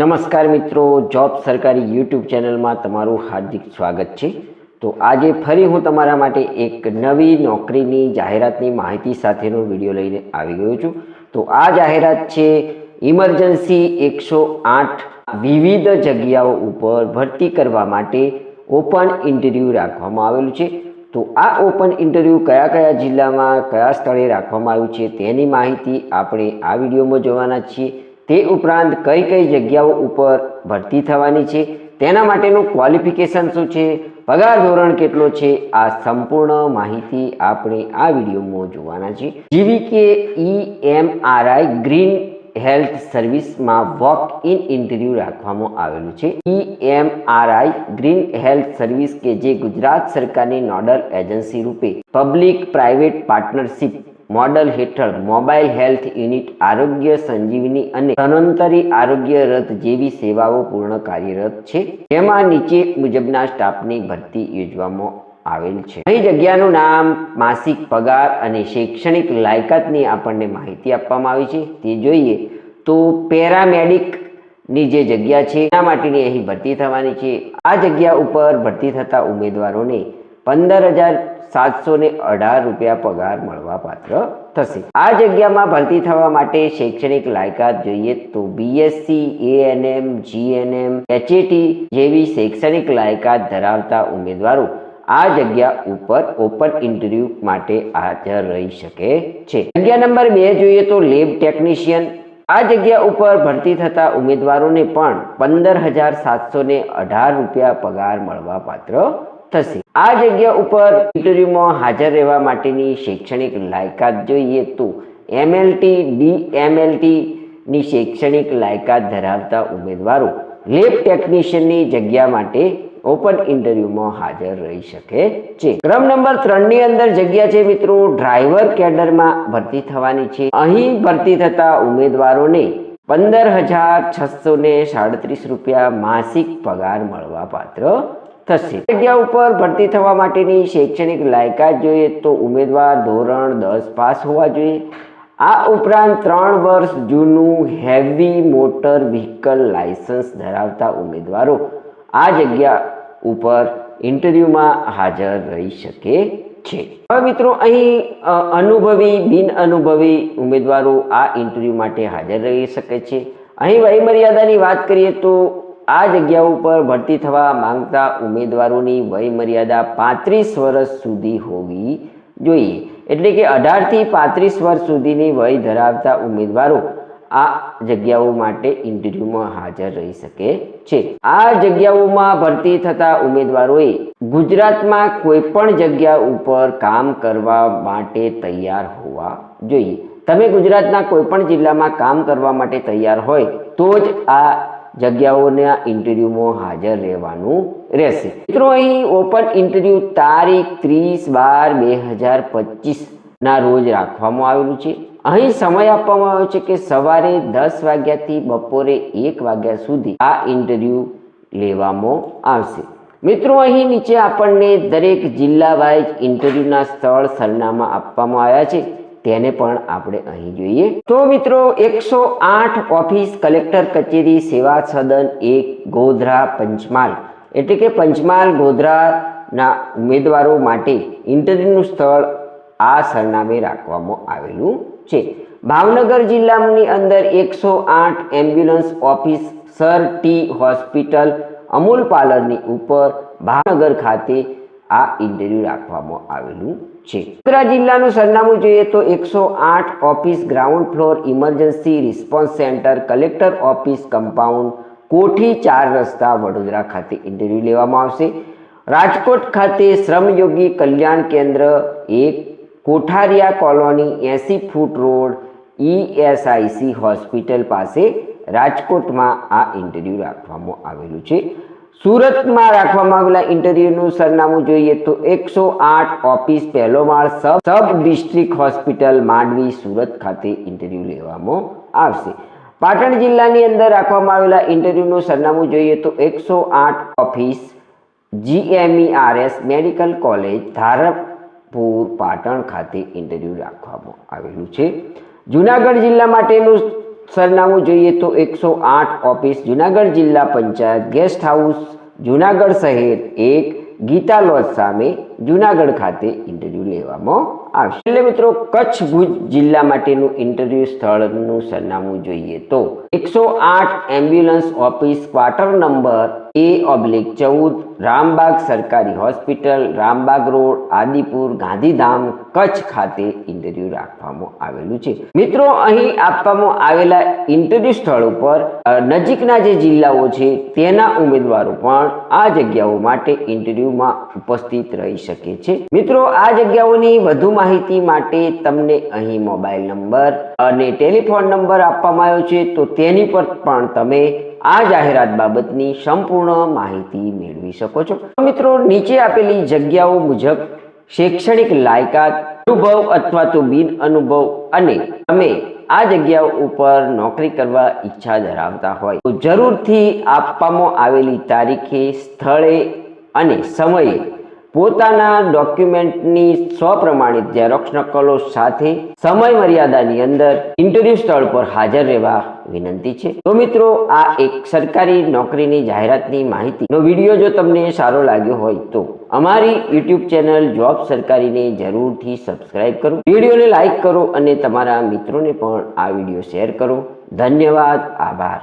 નમસ્કાર મિત્રો, જોબ સરકારી યુટ્યુબ ચેનલમાં તમારું હાર્દિક સ્વાગત છે. તો આજે ફરી હું તમારા માટે એક નવી નોકરીની જાહેરાતની માહિતી સાથેનો વીડિયો લઈને આવી ગયો છું. તો આ જાહેરાત છે, ઇમરજન્સી એકસો આઠ વિવિધ જગ્યાઓ ઉપર ભરતી કરવા માટે ઓપન ઇન્ટરવ્યૂ રાખવામાં આવેલું છે. તો આ ઓપન ઇન્ટરવ્યૂ કયા કયા જિલ્લામાં, કયા સ્થળે રાખવામાં આવ્યું છે તેની માહિતી આપણે આ વિડીયોમાં જોવાના છીએ. તે ઉપરાંત કઈ કઈ જગ્યાઓ ઉપર ભરતી થવાની છે, તેના માટેનું ક્વોલિફિકેશન શું છે, પગાર ધોરણ કેટલો છે, આ સંપૂર્ણ માહિતી આપણે આ વિડીયોમાં જોવાના છે. જેવી કે E M RI green health સર્વિસમાં વોક ઇન ઇન્ટરવ્યૂ રાખવામાં આવેલું છે. E M RI green health service કે જે ગુજરાત સરકારની નોડલ એજન્સી રૂપે પબ્લિક પ્રાઇવેટ પાર્ટનરશિપ મોડલ હેઠળ mobile health unit Arogya Sanjeevani અને ધન્વંતરી આરોગ્ય રથ જેવી સેવાઓ પૂર્ણ કાર્યરત છે. જેમાં નીચે મુજબના સ્ટાફની ભરતી યોજવામાં આવેલ છે. અહીં જગ્યાનું નામ, માસિક પગાર અને શૈક્ષણિક લાયકાતની આપણને માહિતી આપવામાં આવી છે. તે જોઈએ તો પેરામેડિકની જે જગ્યા છે, એના માટેની અહીં ભરતી થવાની છે. આ જગ્યા ઉપર ભરતી થતા ઉમેદવારોને પંદર હજાર સાતસો ને અઢાર રૂપિયા પગાર મળવા પાત્ર થશે. આ જગ્યામાં ભરતી થવા માટે શૈક્ષણિક લાયકાત જોઈએ તો બીએસસી એએનએમ જીએનએમ એચએટી જેવી શૈક્ષણિક લાયકાત ધરાવતા ઉમેદવારો આ જગ્યા ઉપર ઓપન ઇન્ટરવ્યૂ માટે હાજર રહી શકે છે. જગ્યા નંબર બે જોઈએ તો લેબ ટેકનિશિયન. આ જગ્યા ઉપર ભરતી થતા ઉમેદવારોને પણ પંદર હજાર સાતસો ને અઢાર રૂપિયા પગાર મળવા પાત્ર થશે. આ જગ્યા ઉપર ઇન્ટરવ્યુમાં હાજર રહેવા માટેની શૈક્ષણિક લાયકાત જોઈએ તો એમએલટી, ડીએમએલટી ની શૈક્ષણિક લાયકાત ધરાવતા ઉમેદવારો લેબ ટેકનિશિયનની જગ્યા માટે ઓપન ઇન્ટરવ્યુમાં હાજર રહી શકે છે. ક્રમ નંબર ત્રણની અંદર જગ્યા છે મિત્રો, ડ્રાઈવર કેડરમાં ભરતી થવાની છે. અહીં ભરતી થતા ઉમેદવારોને પંદર હજાર છસો ને સાડત્રીસ રૂપિયા માસિક પગાર મળવા પાત્ર થશે. જગ્યા ઉપર ભરતી થવા માટેની શૈક્ષણિક લાયકાત જોઈએ તો ઉમેદવાર ધોરણ દસ પાસ હોવા જોઈએ. આ ઉપરાંત ત્રણ વર્ષ જૂનું હેવી મોટર વ્હીકલ લાયસન્સ ધરાવતા ઉમેદવારો આ જગ્યા ઉપર ઇન્ટરવ્યુમાં હાજર રહી શકે છે. હવે મિત્રો અહીં અનુભવી, બિન અનુભવી ઉમેદવારો આ ઇન્ટરવ્યૂ માટે હાજર રહી શકે છે. અહીં વયમર્યાદાની વાત કરીએ તો આ જગ્યા ઉપર ભરતી થવા માંગતા ઉમેદવારોની વયમર્યાદા પાંત્રીસ વર્ષ સુધી હોવી જોઈએ. એટલે કે અઢારથી પાંત્રીસ વર્ષ સુધીની વય ધરાવતા ઉમેદવારો આ જગ્યાઓ માટે ઇન્ટરવ્યુમાં હાજર રહી શકે છે. આ જગ્યાઓમાં ભરતી થતા ઉમેદવારોએ ગુજરાતમાં કોઈ પણ જગ્યા ઉપર કામ કરવા માટે તૈયાર હોવા જોઈએ. તમે ગુજરાતના કોઈ પણ જિલ્લામાં કામ કરવા માટે તૈયાર હોય તો જ આ જગ્યાઓના ઇન્ટરવ્યુમાં હાજર રહેવાનું રહેશે. મિત્રો, અહીં ઓપન ઇન્ટરવ્યુ તારીખ ત્રીસ બાર બે હજાર પચીસના રોજ રાખવામાં આવેલું છે. અહીં સમય આપવામાં આવ્યો છે કે સવારે દસ વાગ્યાથી બપોરે એક વાગ્યા સુધી આ ઇન્ટરવ્યુ લેવામાં આવશે. મિત્રો, અહીં નીચે આપણને દરેક જિલ્લા વાઇઝ ઇન્ટરવ્યુના સ્થળ સરનામા આપવામાં આવ્યા છે. તેને પણ આપણે અહીં જોઈએ. તો મિત્રો, એકસો આઠ ઓફિસ કલેક્ટર કચેરી સેવા સદન એક ગોધરા પંચમહાલ. એટલે કે પંચમહાલ ગોધરાના ઉમેદવારો માટે ઇન્ટરવ્યૂનું સ્થળ આ સરનામે રાખવામાં આવેલું છે. ભાવનગર જિલ્લાની અંદર એકસો આઠ ambulance office sir T hospital Amul પાર્લરની ઉપર ભાવનગર ખાતે આ ઇન્ટરવ્યુ રાખવામાં આવેલું છે. વડોદરા જિલ્લાનું સરનામું જોઈએ તો એકસો આઠ office ground floor emergency response centre collector office compound કોઠી ચાર રસ્તા વડોદરા ખાતે ઇન્ટરવ્યુ લેવામાં આવશે. રાજકોટ ખાતે શ્રમયોગી કલ્યાણ કેન્દ્ર એક, કોઠારિયા કોલોની એસી ફૂટ રોડ ઈએસઆઈસી હોસ્પિટલ પાસે રાજકોટમાં આ ઇન્ટરવ્યુ રાખવામાં આવેલું છે. સુરતમાં રાખવામાં આવેલા ઇન્ટરવ્યૂનું સરનામું જોઈએ તો એકસો આઠ ઓફિસ પહેલો માળ sub sub district hospital Mandvi, Surat ખાતે ઇન્ટરવ્યૂ લેવામાં આવશે. પાટણ જિલ્લાની અંદર રાખવામાં આવેલા ઇન્ટરવ્યૂનું સરનામું જોઈએ તો એકસો આઠ office, GMERS, medical college Dharpur Patan ખાતે ઇન્ટરવ્યૂ રાખવામાં આવેલું છે. જુનાગઢ જિલ્લા માટેનું સરનામું જોઈએ તો એકસો આઠ ઓફિસ જુનાગઢ જિલ્લા પંચાયત, ગેસ્ટ હાઉસ, જુનાગઢ શહેર એક ગીતા લોજ સામે જુનાગઢ ખાતે ઇન્ટરવ્યૂ લેવામાં આવશે. એટલે મિત્રો, કચ્છ ભુજ જિલ્લા માટેનું ઇન્ટરવ્યુ સ્થળનું સરનામું જોઈએ તો એકસો આઠ ambulance office quarter number A oblique ચૌદ, રામબાગ સરકારી હોસ્પિટલ રામબાગ રોડ, આદિપુર, ગાંધીધામ, કચ્છ ખાતે ઇન્ટરવ્યુ રાખવામાં આવેલું છે. મિત્રો, અહીં આપવામાં આવેલા ઇન્ટરવ્યૂ સ્થળ ઉપર નજીકના જે જિલ્લાઓ છે, તેના ઉમેદવારો પણ આ જગ્યાઓ માટે ઇન્ટરવ્યુમાં ઉપસ્થિત રહી શકે છે. મિત્રો, આ જગ્યાઓની વધુ માહિતી માટે તમને અહીં મોબાઈલ નંબર અને ટેલિફોન નંબર આપવામાં આવ્યો છે. તો તેની પર પણ તમે આ જાહેરાત બાબતની સંપૂર્ણ માહિતી મેળવી શકો છો. મિત્રો, નીચે આપેલી જગ્યાઓ મુજબ શૈક્ષણિક લાયકાત, અનુભવ અથવા તો બિન અનુભવ અને તમે આ જગ્યાઓ ઉપર નોકરી કરવા ઈચ્છા ધરાવતા હોય તો જરૂરથી આપવામાં આવેલી તારીખે, સ્થળે અને સમયે પોતાના ડોક્યુમેન્ટની સ્વપ્રમાણિત ઝેરોક્ષ નકલો સાથે સમય મર્યાદાની અંદર ઇન્ટરવ્યૂ સ્થળ પર હાજર રહેવા વિનંતી છે. તો મિત્રો, આ એક સરકારી નોકરીની જાહેરાતની માહિતીનો વીડિયો જો તમને સારો લાગ્યો હોય તો અમારી યુટ્યુબ ચેનલ જોબ સરકારીને જરૂરથી સબસ્ક્રાઇબ કરો. વિડીયોને લાઇક કરો અને તમારા મિત્રોને પણ આ વીડિયો શેર કરો. ધન્યવાદ, આભાર.